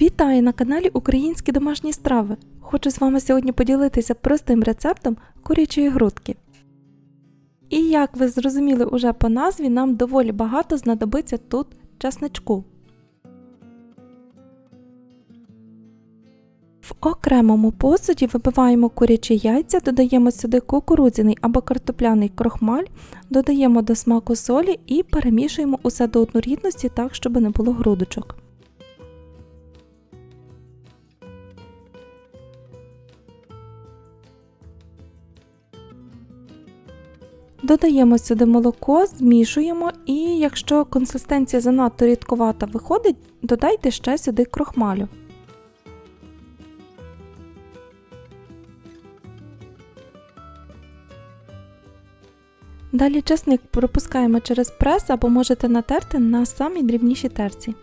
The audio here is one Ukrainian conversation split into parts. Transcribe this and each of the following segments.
Вітаю на каналі Українські домашні страви. Хочу з вами сьогодні поділитися простим рецептом курячої грудки. І як ви зрозуміли уже по назві, нам доволі багато знадобиться тут часничку. В окремому посуді вибиваємо курячі яйця, додаємо сюди кукурудзяний або картопляний крохмаль, додаємо до смаку солі і перемішуємо усе до однорідності так, щоб не було грудочок. Додаємо сюди молоко, змішуємо і якщо консистенція занадто рідкувата виходить, додайте ще сюди крохмалю. Далі чесник пропускаємо через прес або можете натерти на самій дрібнішій терці.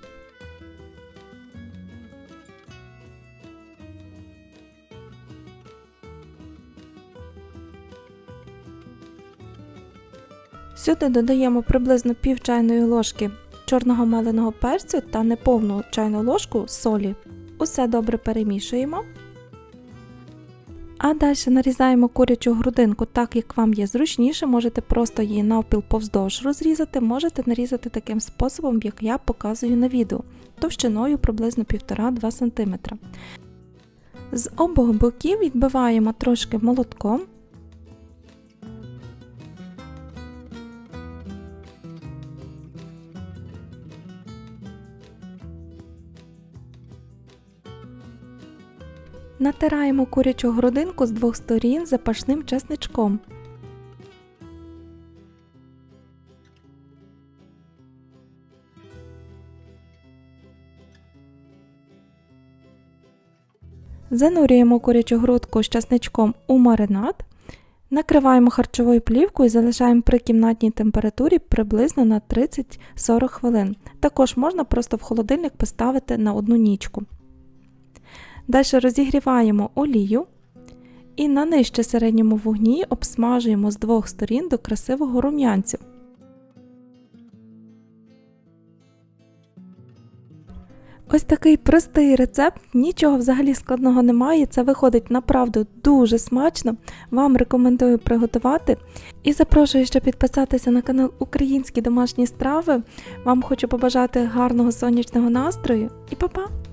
Сюди додаємо приблизно пів чайної ложки чорного меленого перцю та неповну чайну ложку солі. Усе добре перемішуємо. А далі нарізаємо курячу грудинку так, як вам є зручніше, можете просто її навпіл повздовж розрізати, можете нарізати таким способом, як я показую на відео, товщиною приблизно 1,5-2 см. З обох боків відбиваємо трошки молотком. Натираємо курячу грудинку з двох сторін запашним чесничком. Занурюємо курячу грудку з чесничком у маринад. Накриваємо харчовою плівкою і залишаємо при кімнатній температурі приблизно на 30-40 хвилин. Також можна просто в холодильник поставити на одну нічку. Далі розігріваємо олію і на нижче середньому вогні обсмажуємо з двох сторін до красивого рум'янцю. Ось такий простий рецепт, нічого взагалі складного немає. Це виходить направду дуже смачно. Вам рекомендую приготувати. І запрошую ще підписатися на канал Українські домашні страви. Вам хочу побажати гарного сонячного настрою і па-па!